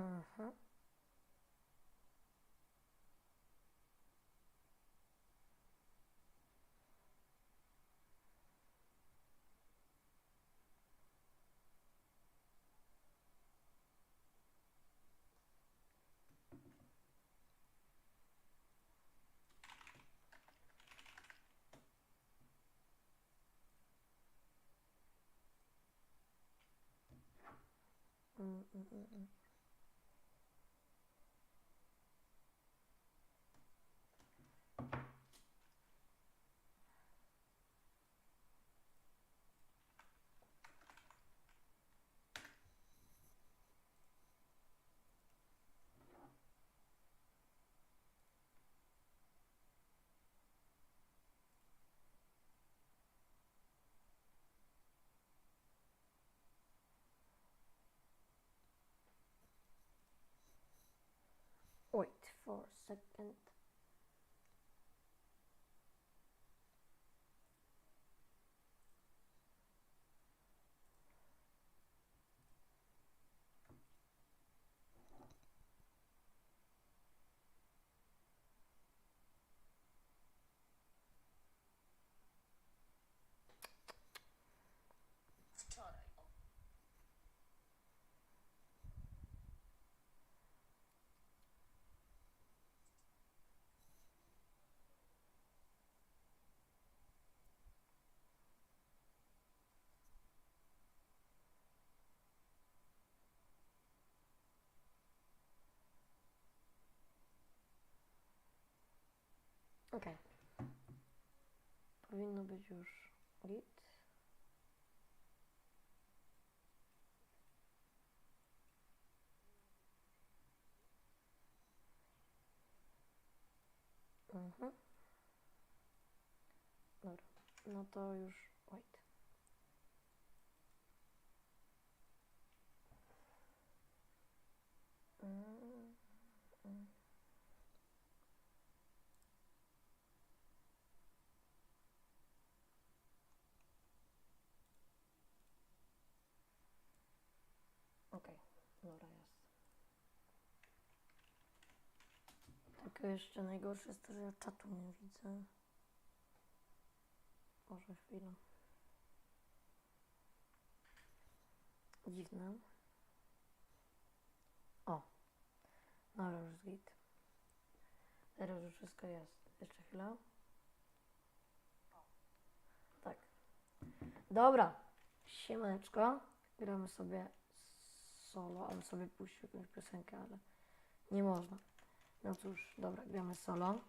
Mhm. Mm, for a second. Okej. Powinno być już git. Mhm. Dobra, no to już wait. Mm. Okej, dobra jest. Tylko jeszcze najgorsze jest to, że ja czatu nie widzę. Może chwilę. Dziwne. O. Dobra, już git. Teraz już wszystko jest. Jeszcze chwilę. Tak. Dobra. Siemaneczko. Gramy sobie solo, ale sobie puścił jakąś piosenkę, ale nie można. No cóż, dobra, gramy solo.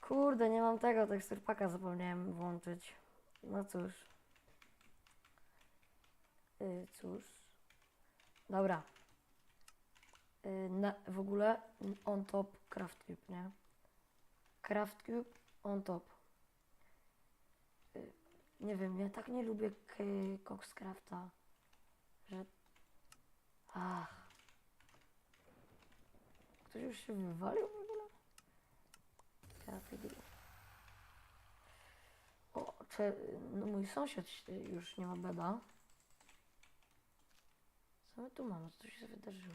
Kurde, nie mam tego teksturpaka, zapomniałem włączyć. No cóż. Yy, cóż. Dobra. Yy, na, w ogóle on top CraftCube, nie? CraftCube on top. Yy, nie wiem, ja tak nie lubię Coxcrafta, że... Ach. Ktoś już się wywalił w ogóle? Kategoria. O, czy no mój sąsiad już nie ma beda. Co my tu mamy? Co tu się wydarzyło?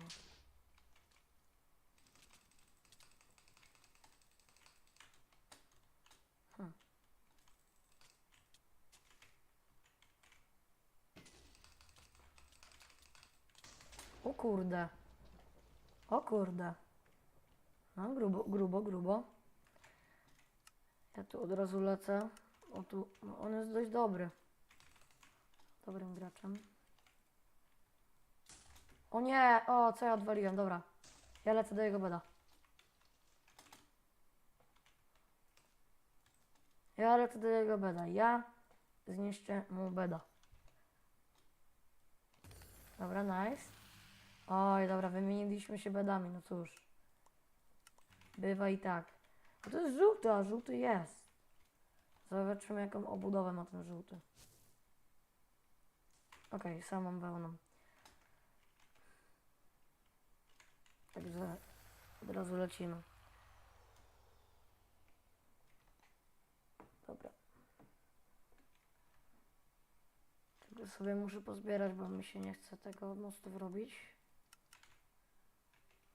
Hm. O kurde. O kurde. No, grubo, grubo, grubo. Ja tu od razu lecę. O tu, no, on jest dość dobry. Dobrym graczem. O nie! O, co ja odwaliłem? Dobra. Ja lecę do jego beda. Ja lecę do jego beda. Ja zniszczę mu beda. Dobra, nice. Oj, dobra, wymieniliśmy się bedami, no cóż. Bywa i tak. A to jest żółty, a żółty jest. Zobaczymy jaką obudowę ma ten żółty. Okej, sam mam wełną. Także od razu lecimy. Dobra. Tylko sobie muszę pozbierać, bo mi się nie chce tego mostu robić.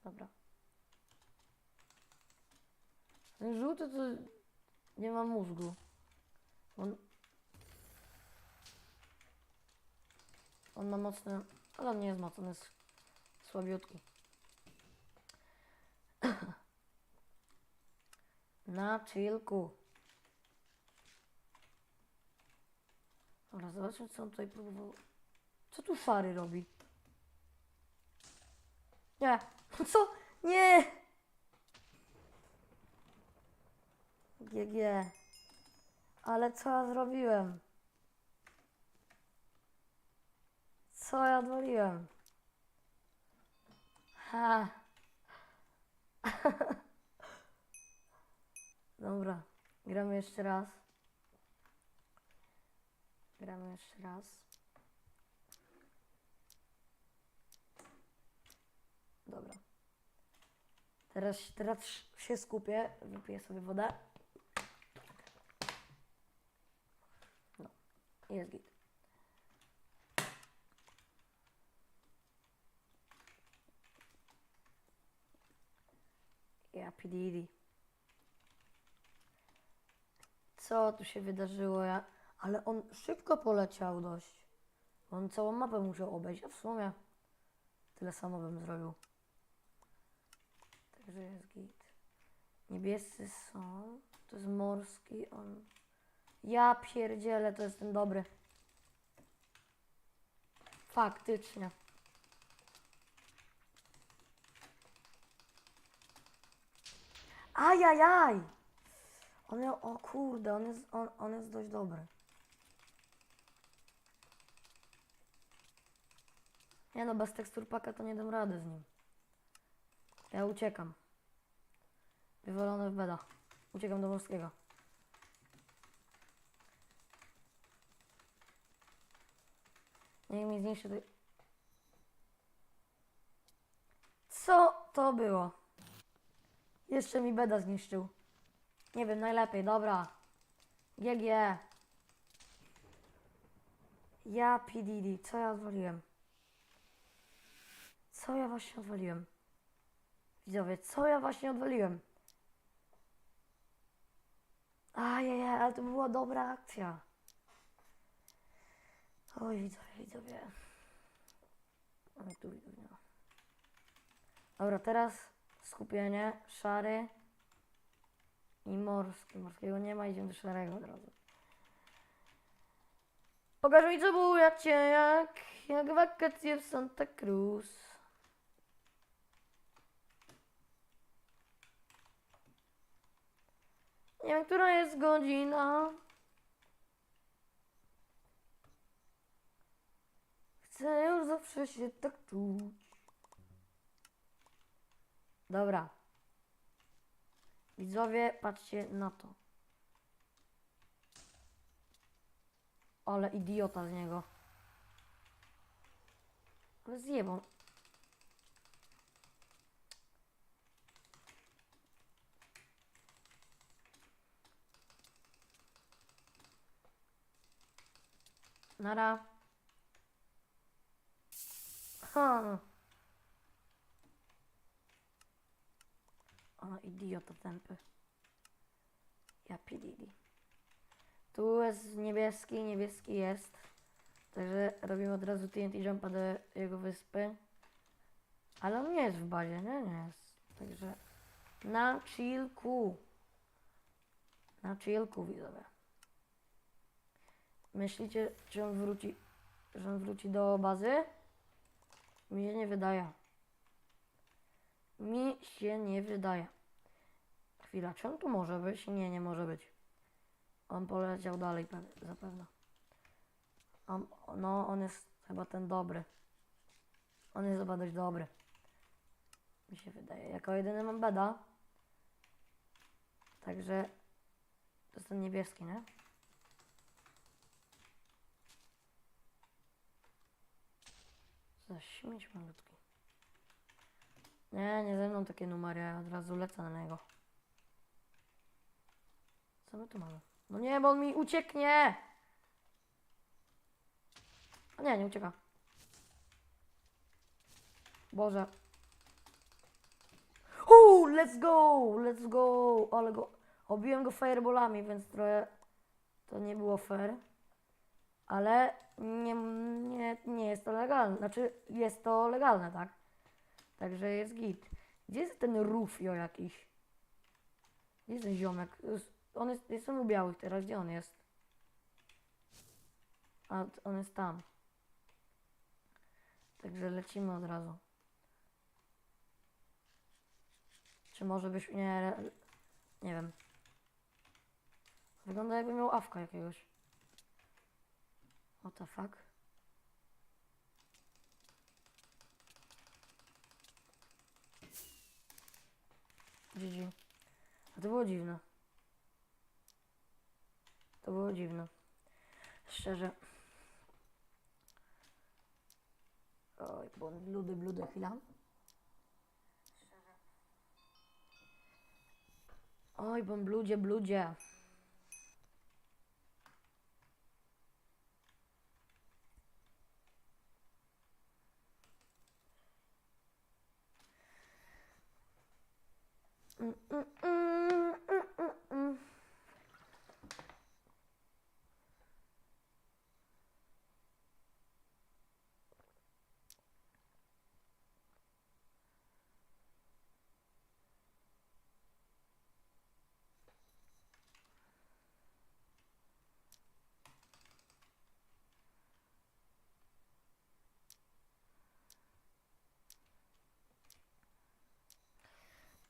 Dobra. Ten żółty to nie ma mózgu. On, on ma mocny, ale on nie jest mocny, jest słabiutki. Na chillku. Dobra, zobaczmy co on tutaj próbował. Co tu szary robi? Nie. Co? Nie! GG. Ale co ja zrobiłem? Co ja odwaliłem? Ha. Dobra, gramy jeszcze raz. Gramy jeszcze raz. Dobra. Teraz, teraz się skupię. Wypiję sobie wodę. Jest git. Ja pididi. Co tu się wydarzyło? Ja... Ale on szybko poleciał dość. On całą mapę musiał obejść, a w sumie tyle samo bym zrobił. Także jest git. Niebiescy są. To jest morski. On. Ja pierdzielę, to jest ten dobry. Faktycznie. Ajajaj! On o kurde, on jest, on, on jest dość dobry. Nie no, bez tekstur paka to nie dam rady z nim. Ja uciekam. Wywalony w beda. Uciekam do morskiego. Niech mi zniszczy. Co to było? Jeszcze mi beda zniszczył. Nie wiem, najlepiej, dobra. GG. Ja PDD, co ja odwaliłem? Co ja właśnie odwaliłem? Widzowie, co ja właśnie odwaliłem? Ajajaj, ale to była dobra akcja. Oj, widzowie, widzowie. Ale tu widzowie. Dobra, teraz skupienie. Szary i morski. Morskiego nie ma, idziemy do szarego od razu. Pokaż mi, co bujacie, jak, jak wakacje w Santa Cruz. Nie wiem, która jest godzina. Chcę już zawsze się tak czuć. Dobra. Widzowie, patrzcie na to. Ale idiota z niego. Ale zjebą. Nara. Ha. O, idiota tępy. Ja pididi. Tu jest niebieski, niebieski jest. Także robimy od razu TNT jumpa do jego wyspy. Ale on nie jest w bazie, nie? Nie jest. Także na chillku. Na chillku widzowie. Myślicie, czy on wróci, że on wróci do bazy? Mi się nie wydaje. Mi się nie wydaje. Chwila, czy on tu może być? Nie, nie może być. On poleciał dalej pe- zapewne. On, no, on jest chyba ten dobry. On jest chyba dość dobry. Mi się wydaje. Jako jedyny mam beda. Także to jest ten niebieski, nie? Za śmieć malutki. Nie, nie ze mną takie numery, ja od razu lecę na niego. Co my tu mamy? No nie, bo on mi ucieknie! O nie, nie ucieka. Boże. let's go, let's go, ale go, obiłem go fireballami, więc trochę to nie było fair, ale nie, nie, nie jest to legalne, znaczy jest to legalne, tak? Także jest git. Gdzie jest ten Rufio jakiś? Gdzie jest ten ziomek? On jest, jestem u białych teraz, gdzie on jest? A, on jest tam. Także lecimy od razu. Czy może byś nie. Nie wiem. Wygląda jakby miał awka jakiegoś. What the fuck? GG. A to było dziwne. To było dziwne. Szczerze. Oj, bo bludy, bludy, chwila. Oj, bo bludzie, bludzie. Mm, mm, mm,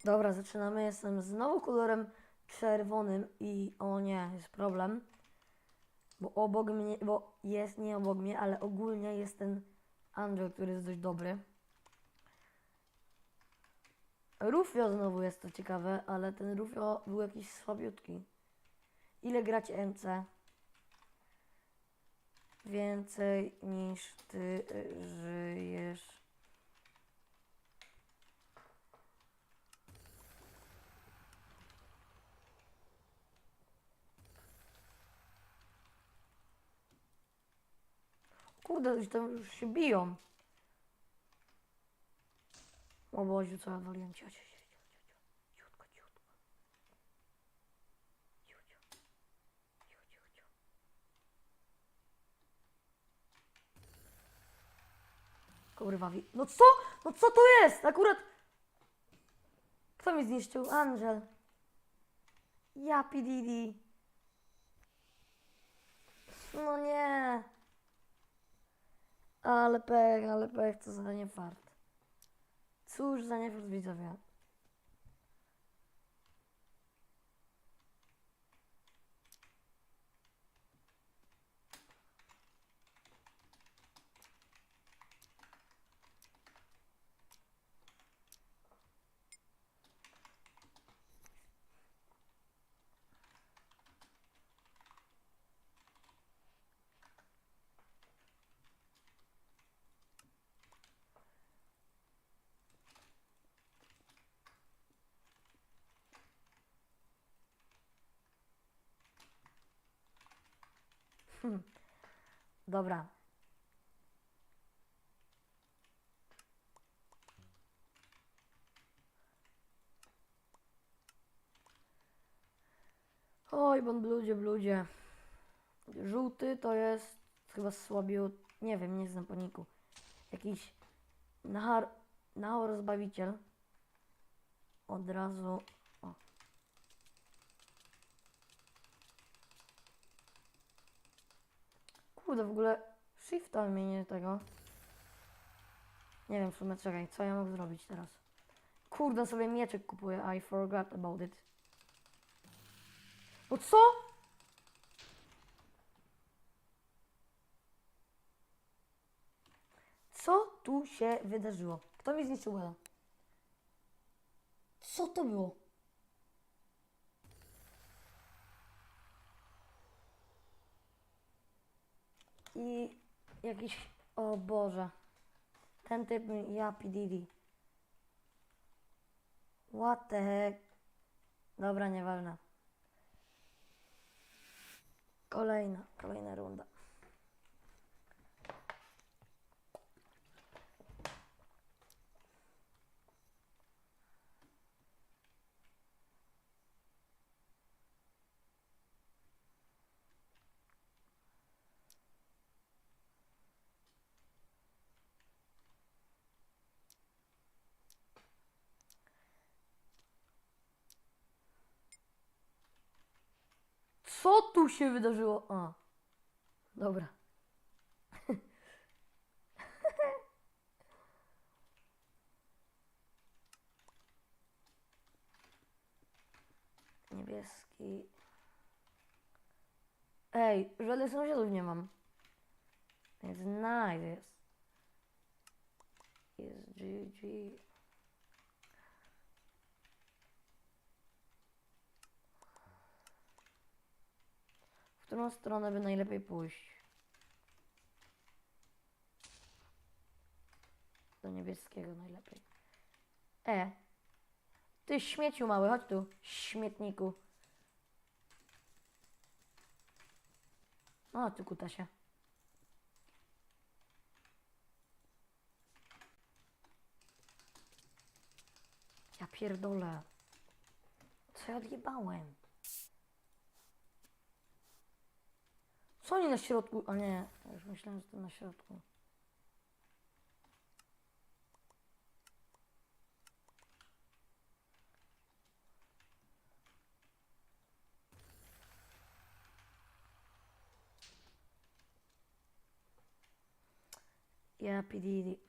Dobra, zaczynamy. Jestem znowu kolorem czerwonym i o nie, jest problem. Bo obok mnie, bo jest nie obok mnie, ale ogólnie jest ten Angel, który jest dość dobry. Rufio znowu jest to ciekawe, ale ten Rufio był jakiś słabiutki. Ile gracie MC? Więcej niż ty żyjesz. Kurde, już tam już się biją. O Boziu, co ja waliłem. Cicho, cicho, cicho, cicho, cichutko, cichutko. Cicho, cicho. Cicho, cicho, cicho. Kurwa, wi- no co? No co to jest? Akurat... Kto mi zniszczył? Angel. Ja, PDD. No nie. Ale pech, ale pech, co za nie fart. Cóż za nie fart widzowie. Dobra. Oj, bon bludzie, bludzie. Żółty to jest chyba słabiut... Nie wiem, nie znam paniku. Jakiś nahar... Nahor. Od razu... O. Kurde, w ogóle shifta mi nie tego. Nie wiem w sumie, czekaj, co ja mogę zrobić teraz? Kurde, sobie mieczek kupuję, I forgot about it. No co? Co tu się wydarzyło? Kto mi zniszczył? Co to było? I jakiś... O Boże. Ten typ. Ja, PDD. What the heck? Dobra, nieważne. Kolejna, kolejna runda. Co tu się wydarzyło? A. Dobra. Niebieski. Ej, żadnych sąsiadów nie mam. Więc nice jest. Jest GG. Którą stronę by najlepiej pójść? Do niebieskiego najlepiej. E. Ty śmieciu mały, chodź tu, śmietniku. O, ty kutasie. Ja pierdolę. Co ja odjebałem? Co oni na środku? A nie, już myślałem, że to na środku. Ja pididi.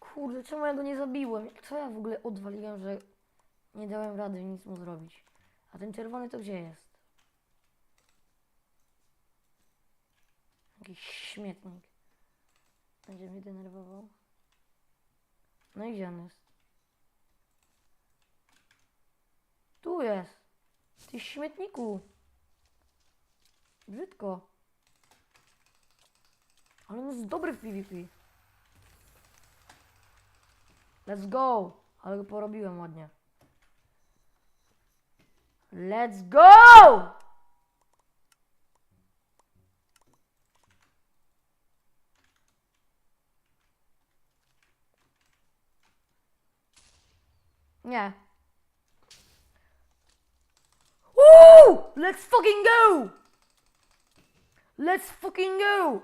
Kurde, czemu ja go nie zabiłem? Co ja w ogóle odwaliłem, że nie dałem rady nic mu zrobić? A ten czerwony to gdzie jest? Jakiś śmietnik. Będzie mnie denerwował. No i gdzie on jest? Tu jest. Ty śmietniku. Brzydko. Ale on jest dobry w PvP. Let's go! Ale go porobiłem ładnie. Let's go! Nie. Woo! Let's fucking go! Let's fucking go!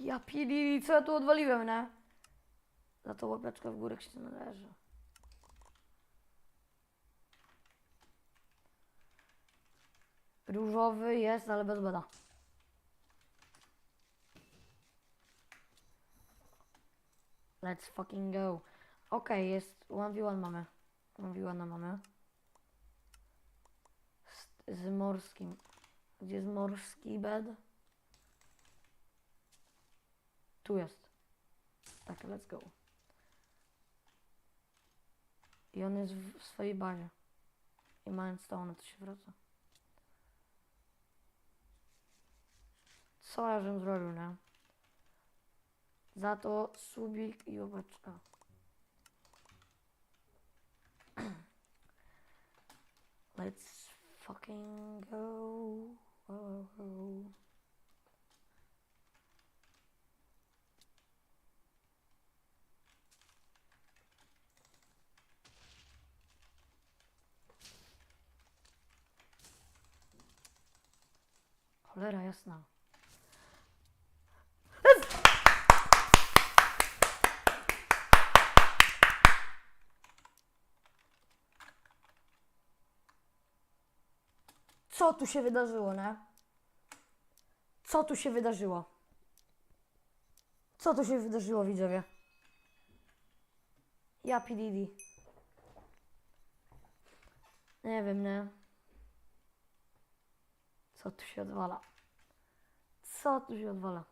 Ja pili, co ja tu odwaliłem, nie? Za to łapeczka w górę się należy. Różowy jest, ale bez bada. Let's fucking go. Okej, jest 1v1 mamy. 1v1 mamy. Z, z morskim. Gdzie jest morski bed? Tu jest. Tak, let's go. I on jest w swojej bazie. I mając stone, to się wraca. Co ja żem zrobił, nie? Za to subik i łapeczka. Let's fucking go. Oh. Cholera jasna. Co tu się wydarzyło, nie? Co tu się wydarzyło? Co tu się wydarzyło, widzowie? Ja PDD. Nie wiem, nie? Co tu się odwala? Co tu się odwala?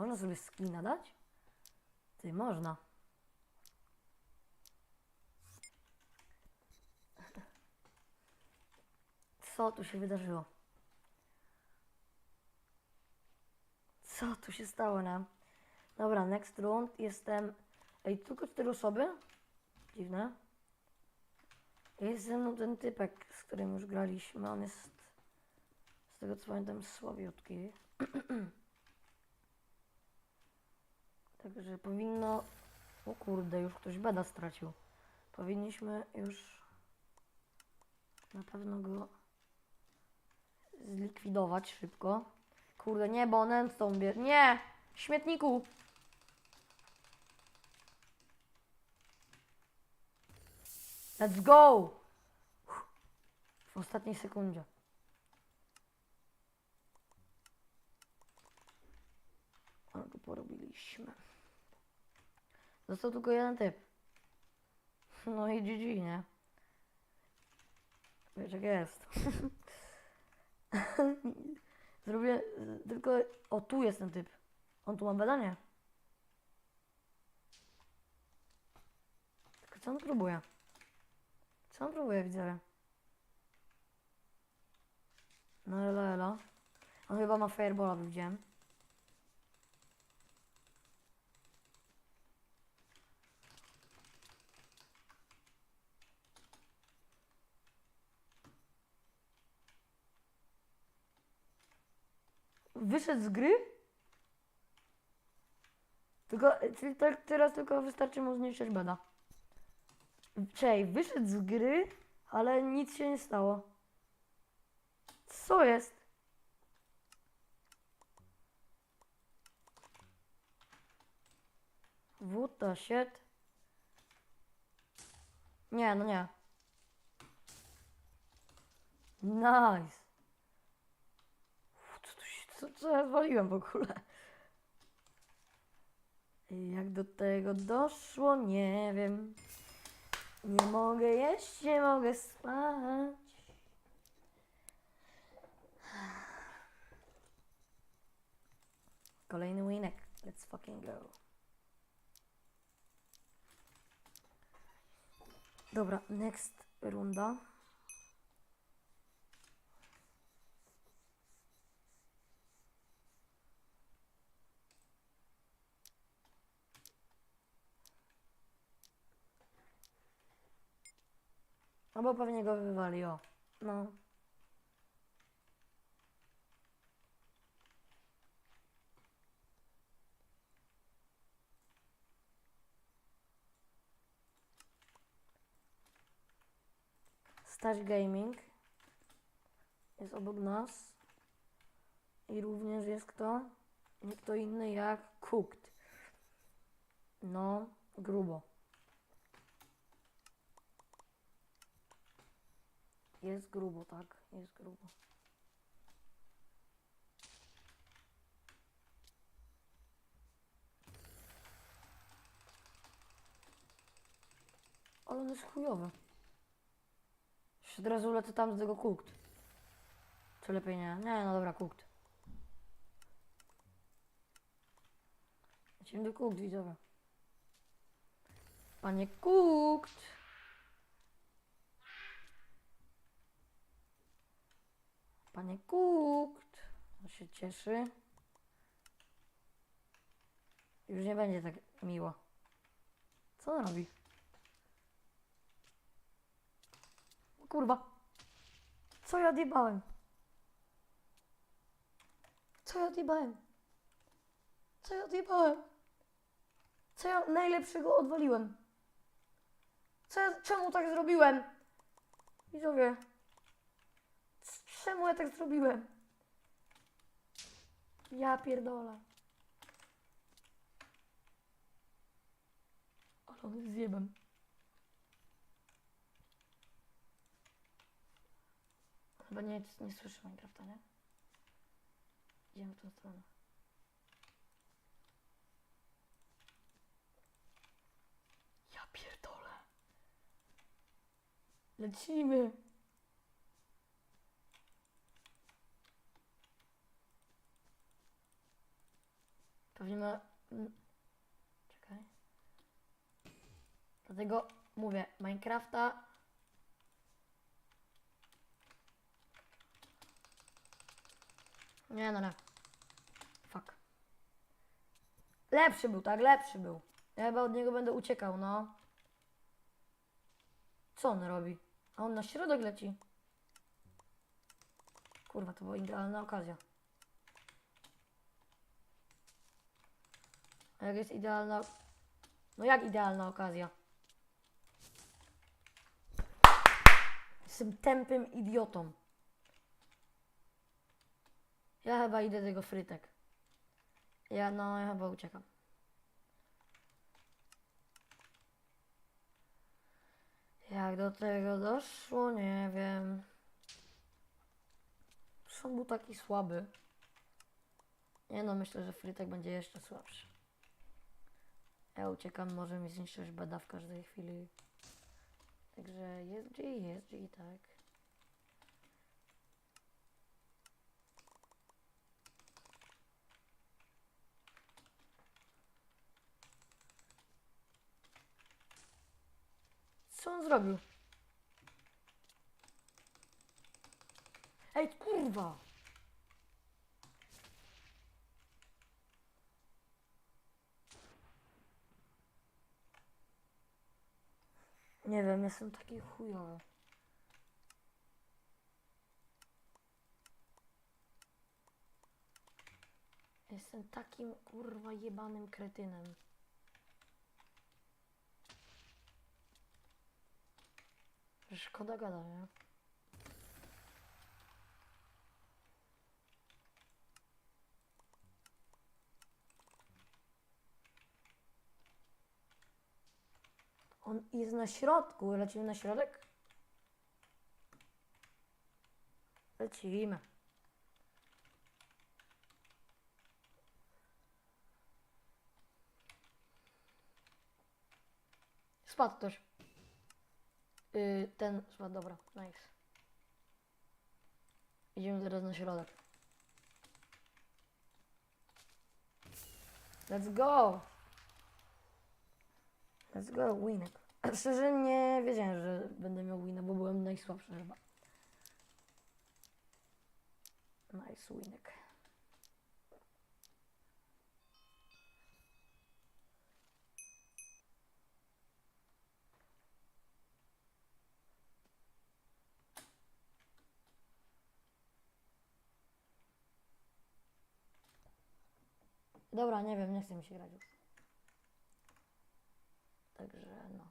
Można sobie skina dać? Ty, można. Co tu się wydarzyło? Co tu się stało, no? Dobra, next round. Jestem... Ej, tylko cztery osoby? Dziwne. Jest ze mną ten typek, z którym już graliśmy. On jest... Z tego co pamiętam, słabiutki. Także powinno... O kurde, już ktoś beda stracił. Powinniśmy już na pewno go zlikwidować szybko. Kurde, nie, bo on endstone. Nie! Śmietniku! Let's go! W ostatniej sekundzie. Ale go porobiliśmy. Został tylko jeden typ. No i GG, nie? Wiesz jak jest. Zrobię tylko... O, tu jest ten typ. On tu ma badanie. Tylko co on próbuje? Co on próbuje, widzowie? No elo, elo. On chyba ma fireballa, widziałem. Wyszedł z gry? Tylko, czyli tak teraz tylko wystarczy mu zmniejszyć beda. Czej, wyszedł z gry, ale nic się nie stało. Co jest? What the shit? Nie, no nie. Nice. Co, co ja zwaliłem w ogóle? Jak do tego doszło, nie wiem. Nie mogę jeść, nie mogę spać. Kolejny winek. Let's fucking go. Dobra, next runda. Albo pewnie go wywali, o. No. Stash Gaming jest obok nas i również jest kto? Nie kto inny jak Cooked. No, grubo. Jest grubo, tak, jest grubo. Ale on jest chujowy. Już od razu lecę tam z tego cooked. Czy lepiej nie? Nie, no dobra, cooked. Lecimy do cooked, widzowie. Panie cooked! Panie cooked! On się cieszy. Już nie będzie tak miło. Co on robi? Kurwa. Co ja odjebałem? Co ja odjebałem? Co ja odjebałem? Co ja najlepszego odwaliłem? Co ja, czemu tak zrobiłem? Widzowie. Czemu ja tak zrobiłem? Ja pierdolę. Ale on jest zjebem. Chyba nie, nie słyszę Minecrafta, nie? Idziemy w tą stronę. Ja pierdolę. Lecimy. Pewnie ma... mm, Czekaj. Dlatego mówię, Minecrafta... Nie no, nie. Fuck. Lepszy był, tak? Lepszy był. Ja chyba od niego będę uciekał, no. Co on robi? A on na środek leci. Kurwa, to była idealna okazja. Jak jest idealna... No jak idealna okazja? Jestem tępym idiotą. Ja chyba idę tego frytek. Ja, no, ja chyba uciekam. Jak do tego doszło, nie wiem. Przecież on był taki słaby. Nie no, myślę, że frytek będzie jeszcze słabszy. Ja uciekam, może mi zniszczyć beda w każdej chwili. Także jest G, jest G, tak. Co on zrobił? Ej, kurwa! Nie wiem, jestem taki chujowy. Jestem takim kurwa jebanym kretynem. Szkoda gada, nie? On jest na środku. Lecimy na środek? Lecimy. Spadł też. Yy, ten spadł, dobra, nice. Idziemy teraz na środek. Let's go! Let's go, winek. Szczerze nie wiedziałem, że będę miał wina, bo byłem najsłabszy chyba. Nice winek. Dobra, nie wiem, nie chcę mi się grać już. Także no.